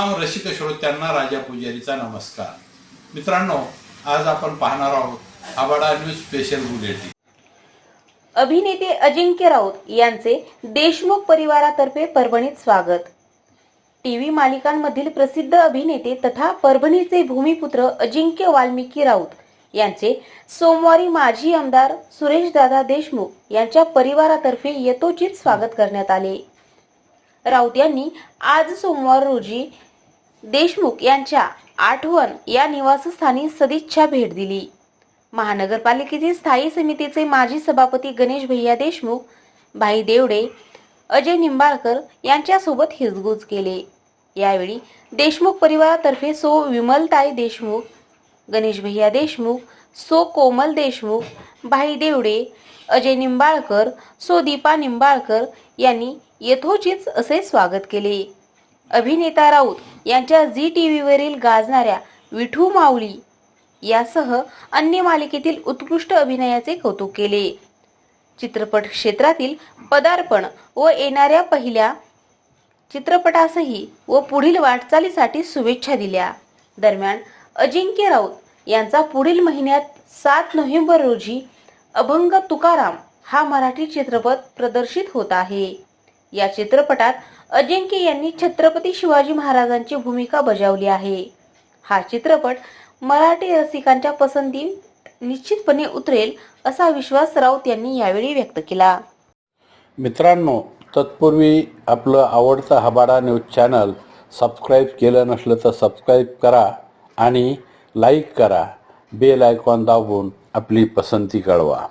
रसिक श्रोत्यांना राजा पुजारीचा नमस्कार. मित्रांनो आज आपण पाहणार आहोत आबाडा न्यूज स्पेशल बुलेटिन. अभिनेते अजिंक्य राऊत यांचे देशमुख परिवारातर्फे परभणीत स्वागत. टीव्ही मालिकांमधील प्रसिद्ध अभिनेते तथा परभणीचे भूमिपुत्र अजिंक्य वाल्मिकी राऊत यांचे सोमवारी माजी आमदार सुरेशदादा देशमुख यांच्या परिवारातर्फे यथोचित स्वागत करण्यात आले. राऊत यांनी आज सोमवार रोजी देशमुख यांच्या आठवण या निवासस्थानी सदिच्छा भेट दिली. महानगरपालिकेचे स्थायी समितीचे माजी सभापती गणेश भैया देशमुख भाई देवडे अजय निंबाळकर यांच्यासोबत हिजगुज केले. यावेळी देशमुख परिवारातर्फे सो विमलताई देशमुख गणेश भैया देशमुख सो कोमल देशमुख भाई देवडे अजय निंबाळकर सो दीपा निंबाळकर यांनी यथोचित असे स्वागत केले. अभिनेता राऊत यांच्या झी टी व्हीवरील गाजणाऱ्या विठू माऊली यासह अन्य मालिकेतील उत्कृष्ट अभिनयाचे कौतुक केले. चित्रपट क्षेत्रातील पदार्पण व येणाऱ्या पहिल्या चित्रपटासही व पुढील वाटचालीसाठी शुभेच्छा दिल्या. दरम्यान अजिंक्य राऊत यांचा पुढील महिन्यात सात नोव्हेंबर रोजी अभंग तुकाराम हा मराठी चित्रपट प्रदर्शित होत आहे. या चित्रपटात अजिंक्य यांनी छत्रपती शिवाजी महाराजांची भूमिका बजावली आहे. हा चित्रपट मराठी रसिकांच्या पसंती निश्चितपणे उतरेल असा विश्वास राऊत यांनी यावेळी व्यक्त केला. मित्रांनो तत्पूर्वी आपलं आवडतं हबाडा न्यूज चॅनल सबस्क्राईब केलं नसलं तर सबस्क्राईब करा आणि लाईक करा. बेल आयकॉन दाबून आपली पसंती कळवा.